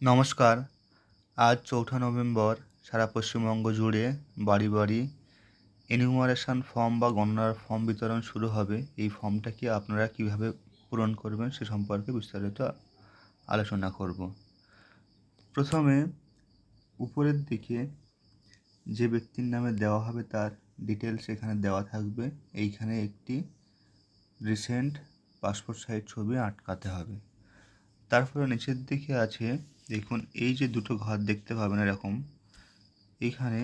নমস্কার। আজ চৌঠা নভেম্বর, সারা পশ্চিমবঙ্গ জুড়ে বাড়ি বাড়ি এনিউমারেশন ফর্ম বা গণনার ফর্ম বিতরণ শুরু হবে। এই ফর্মটাকে আপনারা কীভাবে পূরণ করবেন সে সম্পর্কে বিস্তারিত আলোচনা করব। প্রথমে উপরের দিকে যে ব্যক্তির নামে দেওয়া হবে তার ডিটেলস এখানে দেওয়া থাকবে। এইখানে একটি রিসেন্ট পাসপোর্ট সাইজ ছবি আটকাতে হবে। তারপরে নিচের দিকে আছে দেখুন, এই যে দুটো ঘর দেখতে পাবেন এরকম, এখানে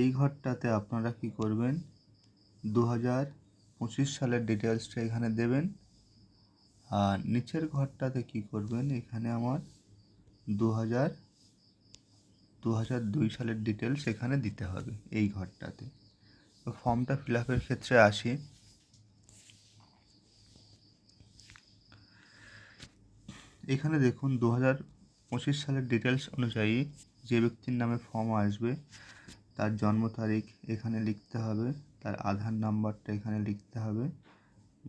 এই ঘরটাতে আপনারা কি করবেন দু হাজার পঁচিশ সালের ডিটেলসটা এখানে দেবেন, আর নিচের ঘরটাতে কি করবেন, এখানে আমার দু হাজার দু হাজার দুই সালের ডিটেলস এখানে দিতে হবে এই ঘরটাতে। তো ফর্মটা ফিল আপের ক্ষেত্রে আসি। এখানে দেখুন দু হাজার পঁচিশ সালের ডিটেলস অনুযায়ী যে ব্যক্তির নামে ফর্ম আসবে, তার জন্ম তারিখ এখানে লিখতে হবে, তার আধার নাম্বারটা এখানে লিখতে হবে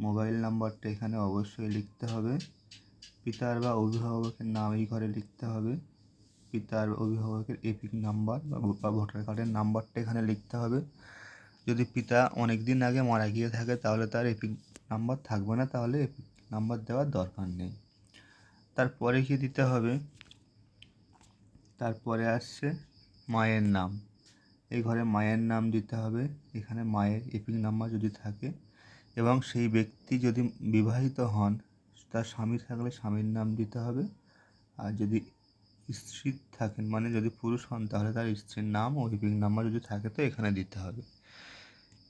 মোবাইল নাম্বারটা এখানে অবশ্যই লিখতে হবে, পিতার বা অভিভাবকের নাম এই ঘরে লিখতে হবে, পিতার, অভিভাবকের এপিক নাম্বার বা ভোটার কার্ডের নাম্বারটা এখানে লিখতে হবে, যদি পিতা অনেক দিন আগে মারা গিয়ে থাকে তাহলে তার এপিক নাম্বার থাকবে না, তাহলে এপিক নাম্বার দেওয়ার দরকার নেই। তারপরে কি দিতে হবে? তারপরে আসছে মায়ের নাম। এই ঘরে মায়ের নাম দিতে হবে। এখানে মায়ের এপিক নাম্বার যদি থাকে এবং সেই ব্যক্তি যদি বিবাহিত হন, তার স্বামী থাকলে স্বামীর নাম দিতে হবে। আর যদি স্ত্রী থাকেন মানে যদি পুরুষ হন, তাহলে তার স্ত্রীর নাম ও এপিক নাম্বার যদি থাকে, তো এখানে দিতে হবে।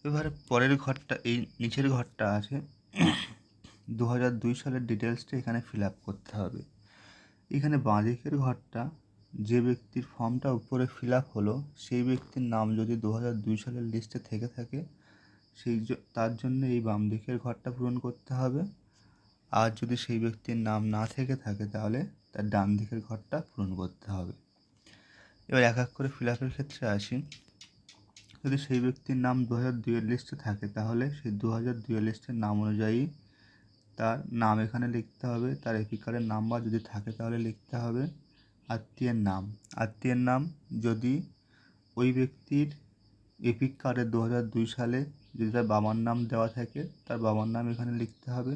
এবারে পরের ঘরটা, এই নিচের ঘরটা আছে। দু হাজার দুই সালের ডিটেলসটা এখানে ফিল আপ করতে হবে। এখানে বাঁদিকের ঘরটা যে ব্যক্তির ফর্মটা উপরে ফিল আপ হলো, সেই ব্যক্তির নাম যদি দু হাজার দুই সালের লিস্টে থেকে থাকে, সেই তার জন্য এই বাম দিকের ঘরটা পূরণ করতে হবে। আর যদি সেই ব্যক্তির নাম না থেকে থাকে, তাহলে তার ডান দিকের ঘরটা পূরণ করতে হবে। এবার এক এক করে ফিল আপের ক্ষেত্রে আসি। যদি সেই ব্যক্তির নাম দু হাজার দুইয়ের লিস্টে থাকে, তাহলে সেই দু হাজার দুইয়ের লিস্টের নাম অনুযায়ী তার নাম এখানে লিখতে হবে। তার এপিক কার্ডের নাম্বার যদি থাকে, তাহলে লিখতে হবে। আত্মীয়ের নাম। আত্মীয়ের নাম যদি ওই ব্যক্তির এপিক কার্ডে দু হাজার দুই সালে যদি তার বাবার নাম দেওয়া থাকে, তার বাবার নাম এখানে লিখতে হবে।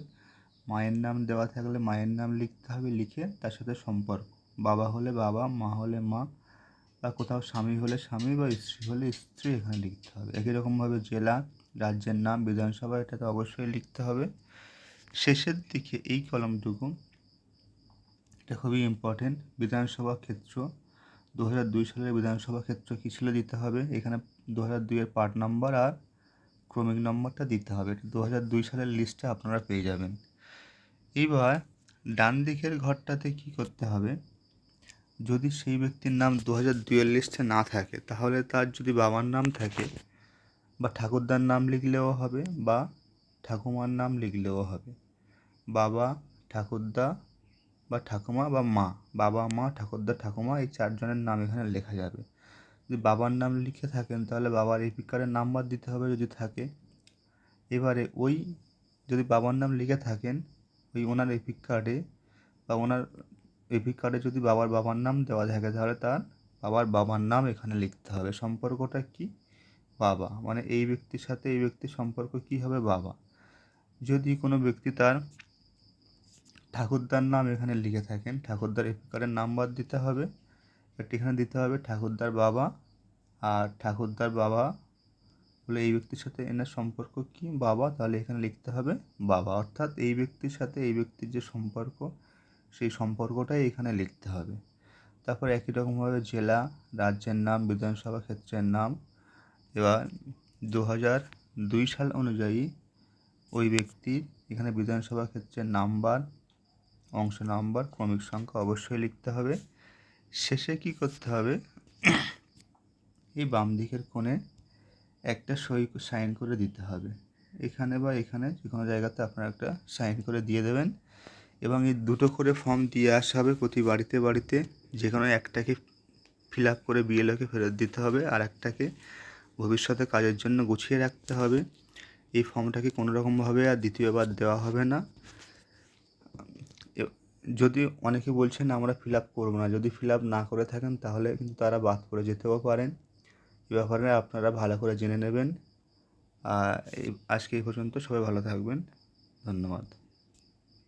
মায়ের নাম দেওয়া থাকলে মায়ের নাম লিখতে হবে, লিখে তার সাথে সম্পর্ক। বাবা হলে বাবা, মা হলে মা, বা কোথাও স্বামী হলে স্বামী, বা স্ত্রী হলে স্ত্রী এখানে লিখতে হবে। একই রকমভাবে জেলা, রাজ্যের নাম, বিধানসভা, এটা তো অবশ্যই লিখতে হবে। শেষের দিকে এই কলমটুকু এটা খুবই ইম্পর্টেন্ট বিধানসভা ক্ষেত্র দু দুই সালের বিধানসভা ক্ষেত্র কী ছিল দিতে হবে? এখানে দু হাজার দুইয়ের পার্ট নাম্বার আর ক্রমিক নম্বরটা দিতে হবে। দু হাজার দুই সালের লিস্টে আপনারা পেয়ে যাবেন। এইবার ডান দিকের ঘরটাতে কি করতে হবে? যদি সেই ব্যক্তির নাম দু হাজার দুইয়ের লিস্টে না থাকে, তাহলে তার যদি বাবার নাম থাকে বা ঠাকুরদার নাম লিখলেও হবে বা ঠাকুমার নাম লিখলেও হবে। বাবা, ঠাকুরদা বা ঠাকুমা বা মা, বাবা, মা, ঠাকুরদা, ঠাকুমা এই চারজনের নাম এখানে লেখা যাবে। যদি বাবার নাম লিখে থাকেন তাহলে বাবার এপিক কার্ডের নাম্বার দিতে হবে যদি থাকে। এবারে ওই যদি বাবার নাম লিখে থাকেন, ওই ওনার এপিক কার্ডে বা ওনার এপিক কার্ডে যদি বাবার বাবার নাম দেওয়া থাকে তাহলে তার বাবার বাবার নাম এখানে লিখতে হবে। সম্পর্কটা কি? বাবা। মানে এই ব্যক্তির সাথে এই ব্যক্তির সম্পর্ক কী হবে? বাবা। যদি কোনো ব্যক্তি তার ঠাকুরদার নাম এখানে লিখে থাকেন। ঠাকুরদার এপিকারের নাম্বার দিতে হবে। একটি এখানে দিতে হবে ঠাকুরদার বাবা। আর ঠাকুরদার বাবা বলে এই ব্যক্তির সাথে এনার সম্পর্ক কি? বাবা, তাহলে এখানে লিখতে হবে বাবা। অর্থাৎ এই ব্যক্তির সাথে এই ব্যক্তির যে সম্পর্ক, সেই সম্পর্কটাই এখানে লিখতে হবে। তারপর একই রকমভাবে জেলা, রাজ্যের নাম, বিধানসভা ক্ষেত্রের নাম। এবার দু হাজার দুই সাল অনুযায়ী ওই ব্যক্তির এখানে বিধানসভা ক্ষেত্রের নাম্বার অংশ নাম্বার, ক্রমিক সংখ্যা অবশ্যই লিখতে হবে। শেষে কি করতে হবে? এই বাম দিকের কোণে একটা সই সাইন করে দিতে হবে। এখানে বা এখানে যে কোনো জায়গাতে আপনারা একটা সাইন করে দিয়ে দেবেন এবং এই দুটো করে ফর্ম দিয়ে আসা হবে প্রতি বাড়িতে বাড়িতে। যে কোনো একটাকে ফিল আপ করে বিএলওকে ফেরত দিতে হবে আর একটাকে ভবিষ্যতে কাজের জন্য গুছিয়ে রাখতে হবে। এই ফর্মটাকে কোনো রকমভাবে আর দ্বিতীয়বার দেওয়া হবে না। যদি অনেকে বলছেন, আমরা ফিল আপ করব না। যদি ফিল আপ না করে থাকেন, তাহলে কিন্তু তারা বাদ করে যেতেও পারেন। এ ব্যাপারে আপনারা ভালো করে জেনে নেবেন। আজকে এই পর্যন্ত সবাই ভালো থাকবেন। ধন্যবাদ।